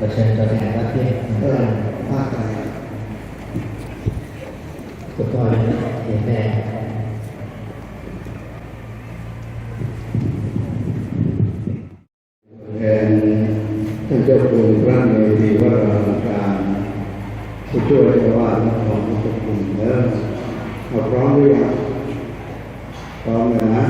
เราเชิญตัวแทนว่าเที่ยงเออภาคอะไรอเลยเห็นแดงแทนท่านเจ้าคุณพระเมธีวราการผู้ช่วยเจ้าวาดนครพุทธคุณแล้วพร้อมหรือยังพร้อมเลยนะ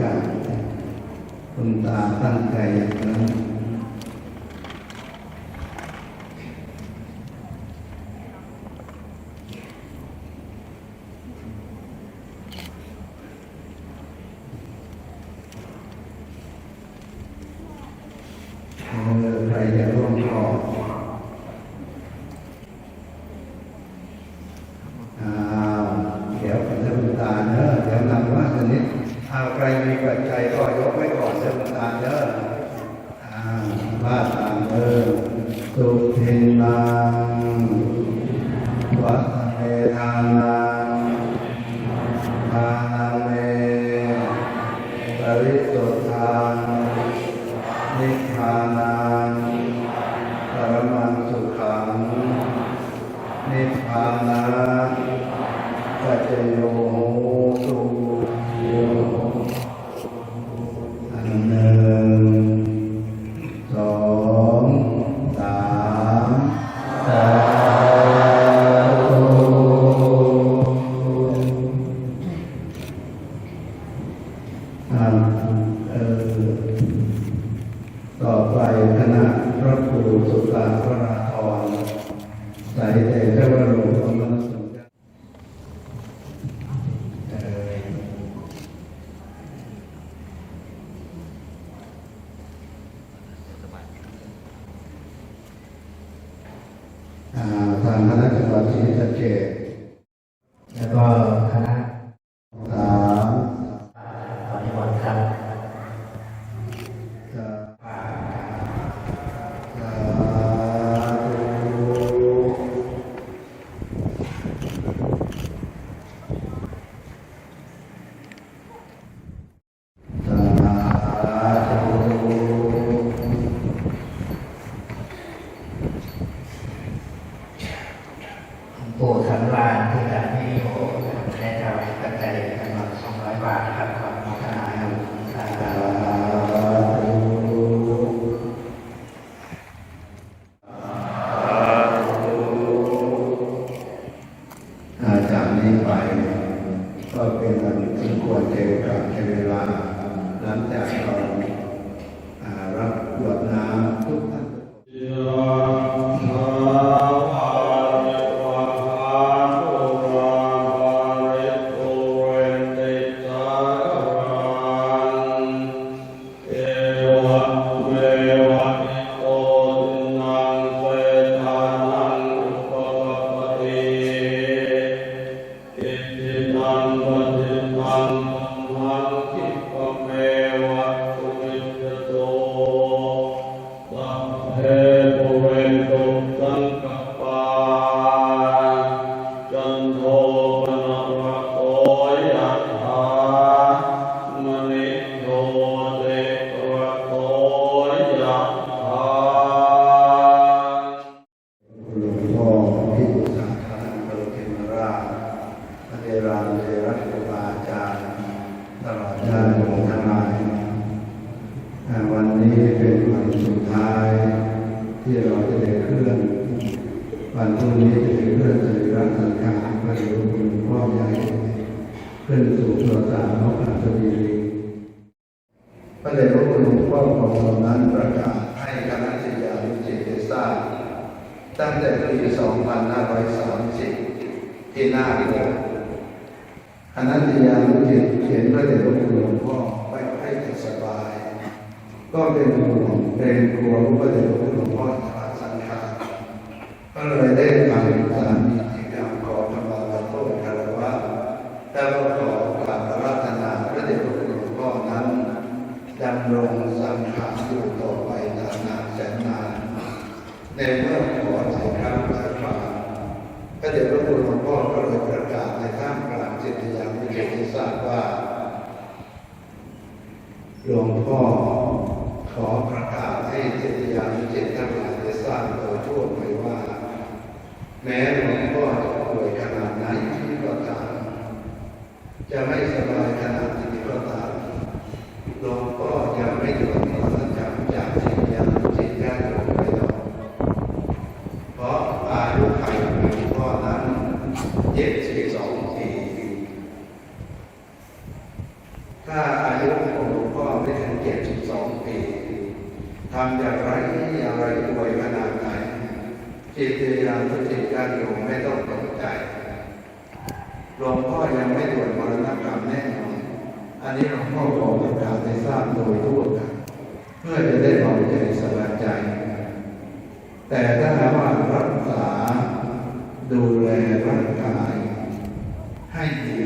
ยากคุณตาตั้งใจนะใครจะร่วมทอด ทางคณะกรรมการที่จะแจกี้ไป ก็เป็นวัรที่ควรเจอกับเวลา หลังจากเรารับกวดน้ำทุกท่าน สารน้องอัศวีรีพระเดชพระคุณหลวงพ่อของเรานั้นประกาศให้คณะศิษยานุศิษย์ทราตั้งแต่ปี 2530 ที่หน้าโบสถ์คณะศิษยานุศิษย์เห็นพระเดชพระคุณหลวงพ่อไม่ให้สบาย ก็เป็นห่วงเป็นกลัวพระเดชพระคุณหลวงพ่อจะสังขารก็เลยได้ อขอถ่ายคำถ่ายควาพระเดชพระคุณหลวงพ่อก็เลยประกาศในท่ามกลางจิตวิญญาณวิเศษที่ทราบว่าหลวงพ่อขอประกาศให้จิตวิญญาณวิเศษทั้งหลายได้ทราบโดยทั่วไปว่า แม้หลวงพ่อจะป่วยขนาดไหนที่ก็ตามจะไม่สบายขนาดไหนก็ตามหลวงพ่อยังไม่หยุดความสัจจจากจิตวิญญาณวิเศษญาติโยมไปหรอก เพราะอายุขัยของหลวงพ่อนั้นเจ็ดสิบสองปี ถ้าอายุของหลวงพ่อไม่ถึงเจ็ดสิบสองปี ทำอย่างไรอย่างไรป่วยขนาดไหนจิตวิญญาณทุจิตญาติโยมไม่ต้องตกใจหลวงพ่อยังไม่ด่วนมรณกรรมแน่นอนอันนี้หลวงพ่อขอประกาศให้ทราบโดยทั่วกันเพื่อจะได้เบาใจสบายใจ แต่ถ้าหากว่ารักษาดูแลร่างกาย ให้ดี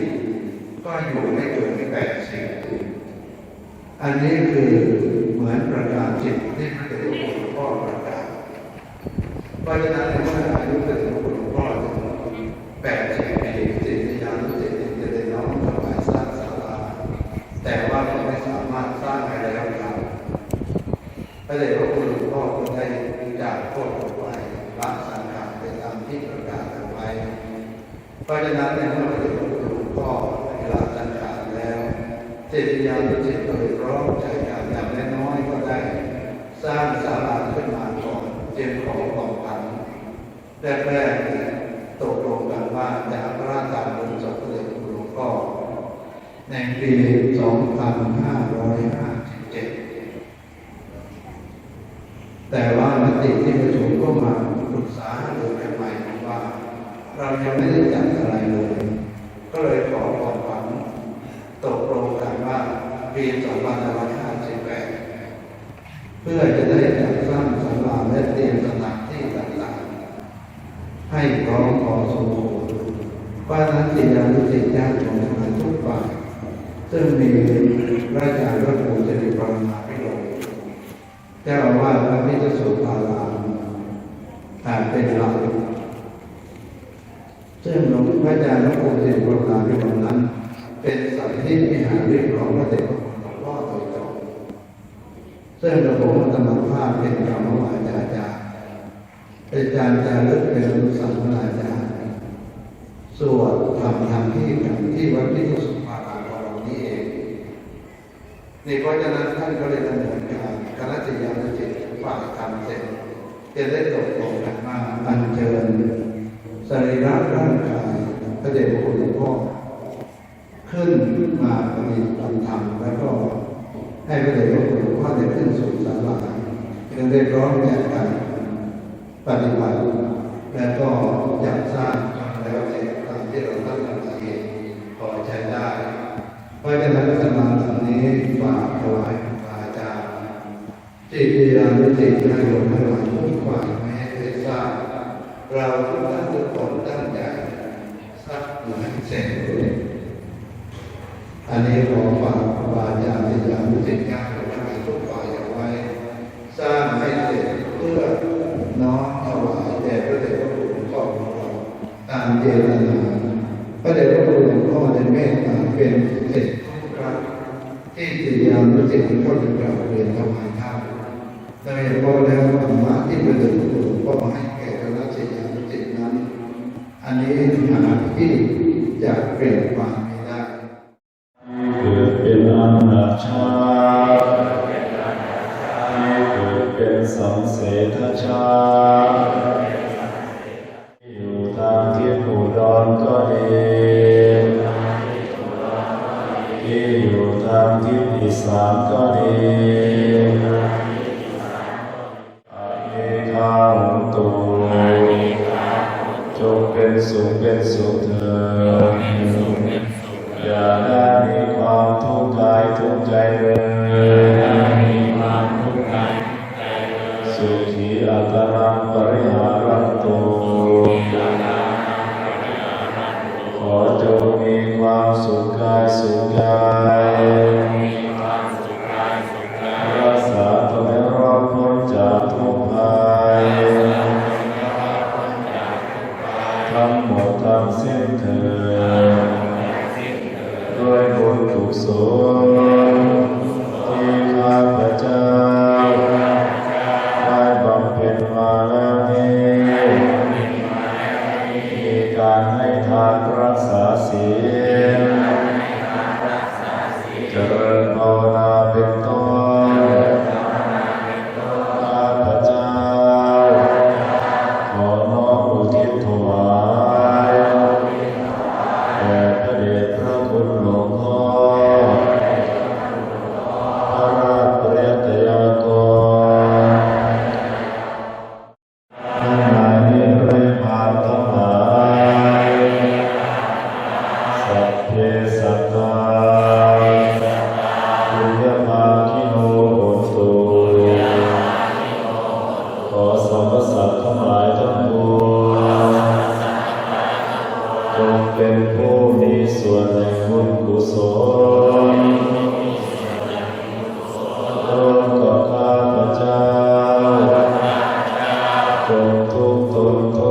ก็อยู่ไม่เกินแปดสิบ อันนี้คือเหมือนประกาศจิตที่เดชพระคุณหลวงพ่อประกาศเพราะฉะนั้นในเมื่ออายุเดชพระคุณหลวงพ่อถึงแปดสิบปีจิตวิญญาณจิตจะได้น้อมถวายสร้างศาลาแต่ว่าก็ไม่สามารถสร้างให้แล้วครับพระเดชพระคุณหลวงพ่อก็ได้จากโทษออกไปละสังขารไปตามที่ประกาศกันไว้เพราะฉะนั้นในเมื่อเดชพระคุณหลวงพ่อได้ละสังขารแล้ว จิตวิญญาณจิตโดยร้องใจกันอย่างน้อยก็ได้ สร้างศาลาขึ้นมาก่อนจึงขอของพันแรกๆเนี่ยตกลงกันว่าจะพระราชทานบุญศพพระเดชพระคุณหลวงพ่อในปี2557 แต่ว่ามติที่ประชุมก็มาปรึกษาหรือกันใหม่ว่า เรายังไม่ได้จัดอะไรเลย ก็เลยขอความหวังตกลงกันว่า ปี2558 เพื่อจะได้จัดสร้างศาลาและเตรียมสถานที่ต่างๆ ให้พร้อมพอสมควรว่านั้นจิตานุสิตญาติโยมทั้งหลายทุกฝ่ายซึ่งมีพระอาจารย์พระครูสิริปรมาภิรเจ้าอาวาสพระพิจสุภารามอาจเป็นหลักซึ่งหลวงพระอาจารย์หลวงปู่สิริวัฒนาพิมลนั้น เป็นสัตว์ที่มีหาเรียกร้องพระเดชพระคุณหลวงพ่อโดยตรง ซึ่งระบบธรรมภาพเป็นกรรมวาจาจารย์เป็นการจารึกเป็นอนุสังนาจารสวดทำทำที่กันที่วัดพิจสุภาราของเรานี้เองนี่เพราะฉะนั้นท่านก็เลยดำเนินการคณะจิตยานจิตฝ่ายทำเสร็จจะได้ตกลงกันมาอัญเชิญสรีระร่างกายพระเดชพระคุณหลวงพ่อขึ้นมาปฏิบัติธรรมแล้วก็ ให้พระเดชพระคุณหลวงพ่อได้ขึ้นสู่ศาลาจึงได้ร้องแจกกันปฏิบัติ แล้วก็จัดสร้างแล้วเสร็จตามที่เราตั้งใจพอใช้ได้เพราะฉะนั้นสมาธินี้ฝากถวายอาจารย์จิตวิญญาณจิตให้ลงให้หลังทุกฝ่ายไม่ให้ได้ทราบเราทุกท่านทุกคนตั้งใจสักหนึ่งเสร็จอันนี้ขอฝากาอาจารย์จิตวิญาตญาติโยมทั้งหลายทุกฝ่ายเอาไว้ สร้างให้เสร็จเพื่อน้อมถวายแด่พระเดชพระคุณหลวงพ่อของเราตามเจตนาพระเดชพระคุณหลวงพ่อในเมตตาเป็นเสร็จทุกครั้งที่ติยามรู้สึกที่เขาจะกล่าวเรียนถวายท่าน ชาที่เกิดเป็นสังเสทชาที่อยู่ทางที่ผู้ดอนก็ดีที่อยู่ทางที่อีสานก็ดีข้าหุตุจงเป็นสุงเป็นสุงเถิ Joy Good. Oh, oh, oh.